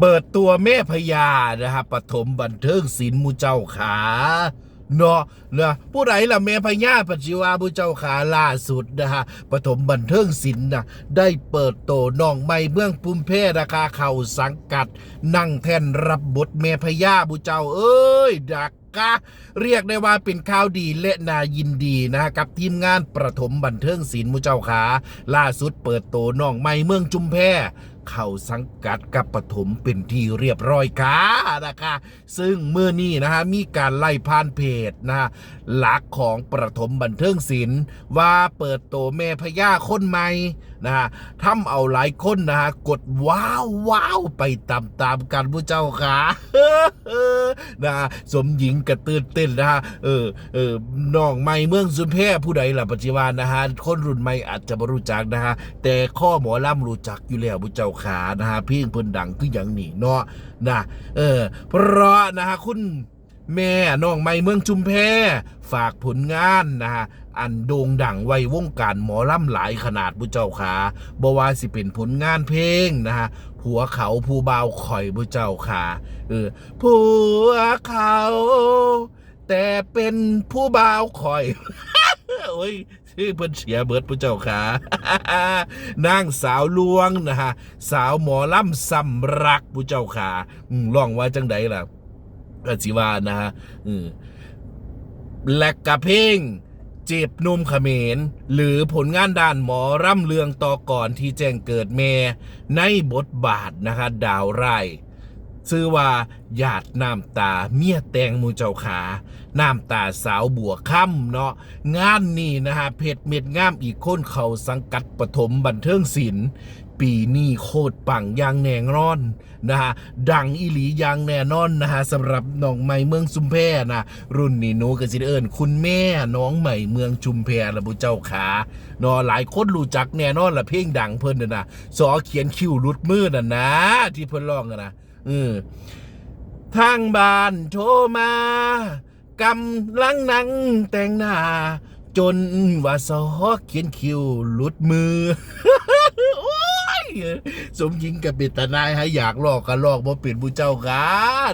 เปิดตัวแม่พญานะฮะปฐมบันเทิงศิลป์มูเจ้าขาเนาะนะผู้ใดล่ะเมพญาปัจจิวาผู้เจ้าขาล่าสุดนะฮะปฐมบันเทิงศิลป์นะได้เปิดโตน้องใหม่เมืองปุ่มเพราคาเข่าสังกัด นั่งแท่นรับบทเมพญาผู้เจ้าเอ้ยดัก กะเรียกได้ว่าเป็นข่าวดีและนายินดีนะกับทีมงานประถมบันเทิงศิลป์มูเจ้าขาล่าสุดเปิดโตน้องใหม่เมืองจุมแพเข้าสังกัดกับปฐมเป็นที่เรียบร้อยค่ะนะคะ ซึ่งเมื่อนี้นะฮะมีการไล่ผ่านเพจนะฮะหลักของประถมบันเทิงศิลป์ว่าเปิดโตแม่พญาคนใหม่นะฮะทำเอาหลายคนนะฮะกดว้าวว้าวไปตามตามๆกันผู้เจ้าค่ะ นะฮะสมหญิงกระตือนเต้นนะฮะเออเออน้องใหม่เมืองสุนแพผู้ใดล่ะปัจจุบันนะฮะคนรุ่นใหม่อาจจะไม่รู้จักนะฮะแต่ข้อหมอล่ำรู้จักอยู่แล้วผู้เจ้าขานะฮะเพียงเพิ่นดังคืออย่างนี้เนาะนะเออเพราะนะฮะคุณ แม่น้องใหม่เมืองชุมแพฝากผลงานนะฮะอันโด่งดังไว้วงการหมอล่ำหลายขนาดผู้เจ้าขาบว่าสิเป็นผลงานเพลงนะฮะผัวเขาผู้เบาวข่อยผู้เจ้าขาเออผัวเขา แต่เป็นผู้เบ่าวข่อยโอ้ยชื่อเพิ่นเสียเบิดผู้เจ้าขานางสาวลวงนะฮะ สาวหมอลำสำรักผู้เจ้าขาอืมร้องว่าจังใดล่ะ ก็สิว่านะฮะและกะเพลงเจ็บนุ่มเขมร หรือผลงานด้านหมอร่ำเลืองต่อก่อนที่แจ้งเกิดเมในบทบาทนะคะดาวไร่ชื่อว่าหยาดน้ำตาเมียแตงมูเจ้าขา น้ำตาสาวบัวค่ำเนาะงานนี้นะฮะเพชรเม็ดงามอีกคนเขาสังกัดปฐมบันเทิงศิลป์ ปีนี้โคตรปังยางแน่นอนนะฮะดังอีหลียางแน่นอนนะฮะสำหรับน้องใหม่เมืองชุมแพนะรุ่นนี้หนูก็สิเอิญคุณแม่น้องใหม่เมืองชุมแพละบุเจ้าขาเนาะหลายคนรู้จักแน่นอนละเพลงดังเพิ่นนะสอเขียนคิวรุดมือน่ะนะ ที่เพิ่นร้องนะอือทางบ้านโทรมากำลังนั่งแต่งหน้า จนว่าซอเขียนคิวหลุดมือ สมหญิงกับเปตนายให้อยากลอกก็ลอกบ่เป็นผู้เจ้าค่ะ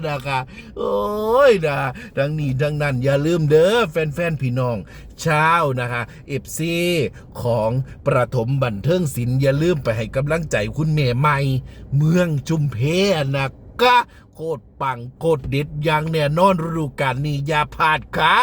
นะคะโอ้ยนะดังนี้ดังนั้นอย่าลืมเด้อแฟนๆพี่น้องเช้านะคะเอฟซีของประถมบันเทิงศิลป์อย่าลืมไปให้กำลังใจคุณแม่ใหม่ เมืองจุมเพนะกะโคตรปังโคตรเด็ดอย่างแน่นอนฤดูกาลนี้อย่าพลาดค่ะ